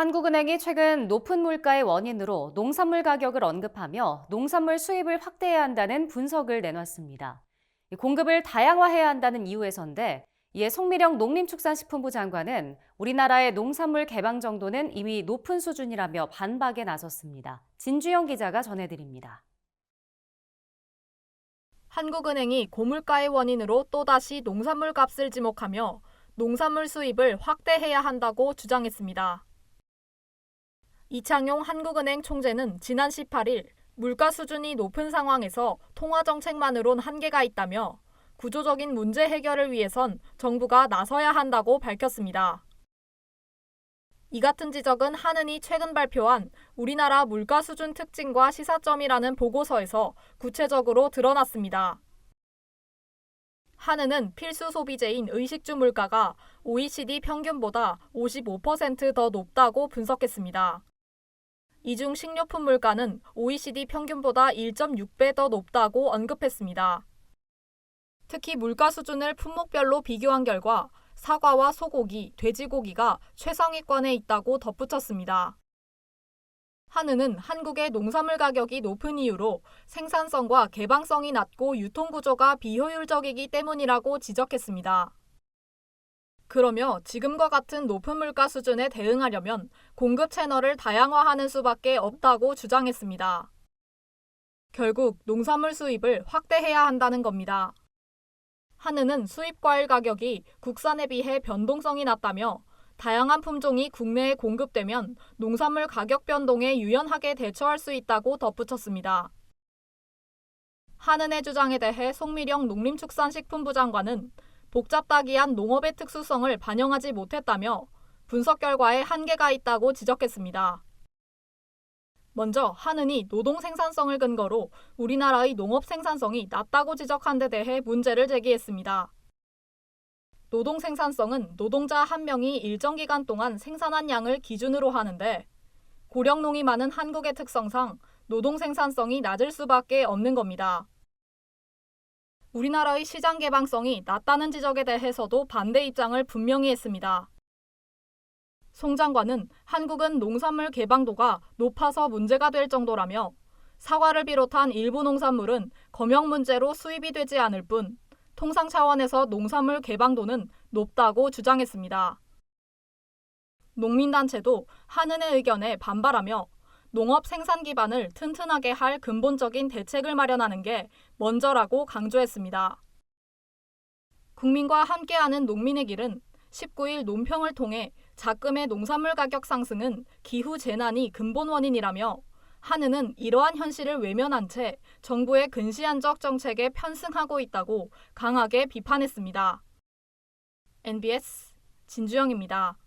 한국은행이 최근 높은 물가의 원인으로 농산물 가격을 언급하며 농산물 수입을 확대해야 한다는 분석을 내놨습니다. 이 공급을 다양화해야 한다는 이유에서인데 이에 송미령 농림축산식품부 장관은 우리나라의 농산물 개방 정도는 이미 높은 수준이라며 반박에 나섰습니다. 진주영 기자가 전해드립니다. 한국은행이 고물가의 원인으로 또다시 농산물 값을 지목하며 농산물 수입을 확대해야 한다고 주장했습니다. 이창용 한국은행 총재는 지난 18일 물가 수준이 높은 상황에서 통화 정책만으론 한계가 있다며 구조적인 문제 해결을 위해선 정부가 나서야 한다고 밝혔습니다. 이 같은 지적은 한은이 최근 발표한 우리나라 물가 수준 특징과 시사점이라는 보고서에서 구체적으로 드러났습니다. 한은은 필수 소비재인 의식주 물가가 OECD 평균보다 55%더 높다고 분석했습니다. 이중 식료품 물가는 OECD 평균보다 1.6배 더 높다고 언급했습니다. 특히 물가 수준을 품목별로 비교한 결과 사과와 소고기, 돼지고기가 최상위권에 있다고 덧붙였습니다. 한은은 한국의 농산물 가격이 높은 이유로 생산성과 개방성이 낮고 유통구조가 비효율적이기 때문이라고 지적했습니다. 그러며 지금과 같은 높은 물가 수준에 대응하려면 공급 채널을 다양화하는 수밖에 없다고 주장했습니다. 결국 농산물 수입을 확대해야 한다는 겁니다. 한은은 수입 과일 가격이 국산에 비해 변동성이 낮다며 다양한 품종이 국내에 공급되면 농산물 가격 변동에 유연하게 대처할 수 있다고 덧붙였습니다. 한은의 주장에 대해 송미령 농림축산식품부 장관은 복잡다기한 농업의 특수성을 반영하지 못했다며 분석 결과에 한계가 있다고 지적했습니다. 먼저 한은이 노동 생산성을 근거로 우리나라의 농업 생산성이 낮다고 지적한 데 대해 문제를 제기했습니다. 노동 생산성은 노동자 한 명이 일정 기간 동안 생산한 양을 기준으로 하는데 고령농이 많은 한국의 특성상 노동 생산성이 낮을 수밖에 없는 겁니다. 우리나라의 시장 개방성이 낮다는 지적에 대해서도 반대 입장을 분명히 했습니다. 송 장관은 한국은 농산물 개방도가 높아서 문제가 될 정도라며 사과를 비롯한 일부 농산물은 검역 문제로 수입이 되지 않을 뿐 통상 차원에서 농산물 개방도는 높다고 주장했습니다. 농민단체도 한은의 의견에 반발하며 농업 생산 기반을 튼튼하게 할 근본적인 대책을 마련하는 게 먼저라고 강조했습니다. 국민과 함께하는 농민의 길은 19일 논평을 통해 작금의 농산물 가격 상승은 기후 재난이 근본 원인이라며 한은은 이러한 현실을 외면한 채 정부의 근시안적 정책에 편승하고 있다고 강하게 비판했습니다. NBS 진주영입니다.